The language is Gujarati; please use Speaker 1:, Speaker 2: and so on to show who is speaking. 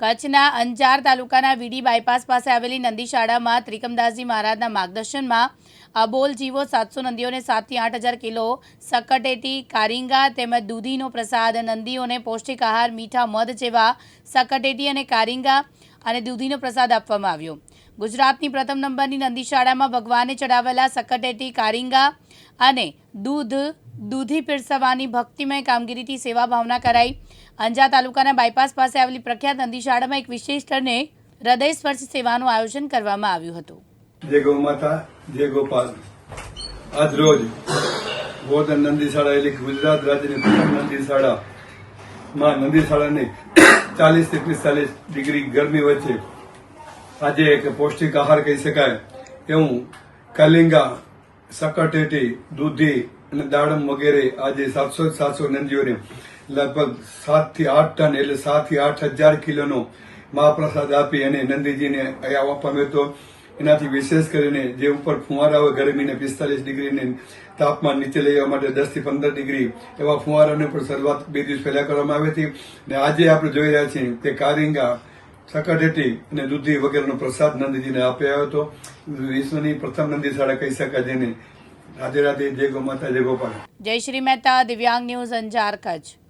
Speaker 1: કચ્છના અંજાર તાલુકાના વીડી બાયપાસ પાસે આવેલી નંદી શાળામાં ત્રિકમદાસજી મહારાજના માર્ગદર્શનમાં અબોલ જીવો સાતસો નંદીઓને સાતથી આઠ હજાર કિલો સકટેટી, કારિંગા તેમજ દૂધીનો પ્રસાદ, નંદીઓને પૌષ્ટિક આહાર, મીઠા, મધ જેવા સકટેટી અને કારિંગા અને દૂધીનો પ્રસાદ આપવામાં આવ્યો. ગુજરાતની પ્રથમ નંબરની નંદી શાળામાં ભગવાને ચડાવેલા સકટેટી કારિંગા અને દૂધ, દૂધી પીરસવાની ભક્તિમય કામગીરીથી સેવા ભાવના કરાઈ. અંજા તાલુકાના બાયપાસ પાસે આવેલી પ્રખ્યાત નંદી શાળામાં એક વિશિષ્ટને હૃદયસ્પર્શી સેવાનું આયોજન કરવામાં આવ્યું હતું.
Speaker 2: જય એટલે ગુજરાત રાજ્યની પ્રથમ નંદી શાળા ચાલીસથી પિસ્તાલીસ ડિગ્રી ગરમી વચ્ચે આજે એક પૌષ્ટિક આહાર કહી શકાય એવું કલિંગા સકટેટી દૂધી અને દાડમ વગેરે આજે સાતસો સાતસો નંદીઓને લગભગ સાતથી આઠ ટન એટલે સાતથી આઠ હજાર કિલોનો મહાપ્રસાદ આપી અને નંદીજીને અહીંયા આપવામાં હતો. એનાથી વિશેષ કરીને જે ઉપર ફુવારા હોય ગરમીને પિસ્તાલીસ ડિગ્રીને તાપમાન નીચે લઈ આવવા માટે દસથી પંદર ડિગ્રી એવા ફુવારાની પણ શરૂઆત બે દિવસ પહેલા કરવામાં આવી હતી. અને આજે આપણે જોઈ રહ્યા છીએ કે કારિંગા સકટેટી અને દૂધી વગેરેનો પ્રસાદ નંદીજીને આપ્યો હતો. વિશ્વની પ્રથમ નંદી શાળા કહી શકાય જેને? રાધે રાધે, જય ગો માતા, જય ગોપાલ.
Speaker 1: જય શ્રી મહેતા, દિવ્યાંગ ન્યૂઝ અંજાર કચ્છ.